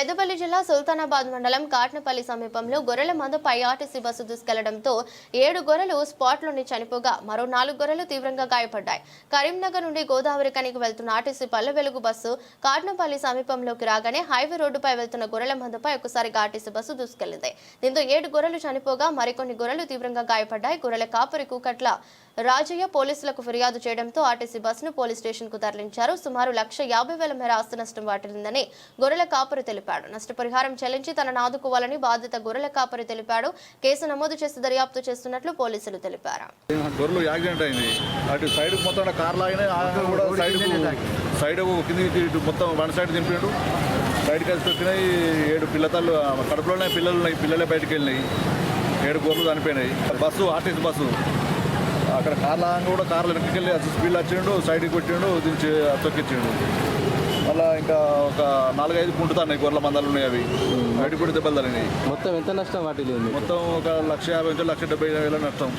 పెద్దపల్లి జిల్లా సుల్తానాబాద్ మండలం కాట్నపల్లి సమీపంలో గొర్రెల మందుపై ఆర్టీసీ బస్సు దూసుకెళ్ళడంతో ఏడు గొర్రెలు స్పాట్లోనే చనిపోగా మరో నాలుగు గొర్రెలు తీవ్రంగా గాయపడ్డాయి. కరీంనగర్ నుండి గోదావరి కనికి వెళ్తున్న ఆర్టీసీ పల్లె వెలుగు బస్సు కాట్నపల్లి సమీపంలోకి రాగానే హైవే రోడ్డుపై వెళ్తున్న గొర్రెల మందుపై ఒకసారిగా ఆర్టీసీ బస్సు దూసుకెళ్ళింది. దీంతో ఏడు గొర్రెలు చనిపోగా మరికొన్ని గొర్రెలు తీవ్రంగా గాయపడ్డాయి. గొర్రెల కాపరి కూకట్ల రాజయ్య పోలీసులకు ఫిర్యాదు చేయడంతో ఆర్టీసీ బస్సును పోలీస్ స్టేషన్కు తరలించారు. సుమారు లక్ష యాభై వేల మేర ఆస్తి నష్టం వాటిల్లిందని గొర్రెల కాపరి తెలిపాడు నష్టపరిహారం చెల్లించి తనను ఆదుకోవాలని బాధిత గొర్రెల కాపరి తెలిపాడు. కేసు నమోదు చేసి దర్యాప్తు చేస్తున్నట్లు పోలీసులు తెలిపారు. గొర్రెలు యాక్సిడెంట్ అయింది. అటు సైడ్ మొత్తం కార్ లాగినాయి ఆ కూడా సైడ్ సైడ్ కిందికి ఇటు మొత్తం వన్ సైడ్ దింపాడు. సైడ్ కలిసి వచ్చినాయి. ఏడు పిల్లతల్లు కడుపులోనే పిల్లలు ఉన్నాయి. పిల్లలే బయటకు వెళ్ళినాయి. ఏడు గొర్రెలు చనిపోయినాయి. Bus RTC bus. అక్కడ కార్ లాగా కూడా కార్లు వెనక్కి వెళ్ళి అసలు స్పీడ్ వచ్చిండు సైడ్కి కొట్టిండు దించి తొక్కిచ్చిండు. మళ్ళా ఇంకా ఒక నాలుగైదు కుంటుతున్నాయి గొర్రెల మందలు ఉన్నాయి అవి. బయటకు కూడా దెబ్బలు తగిలినాయి. మొత్తం ఎంత నష్టం వాటిల్లింది మొత్తం ఒక లక్ష యాభై నుంచి లక్ష డెబ్బై వేల నష్టం.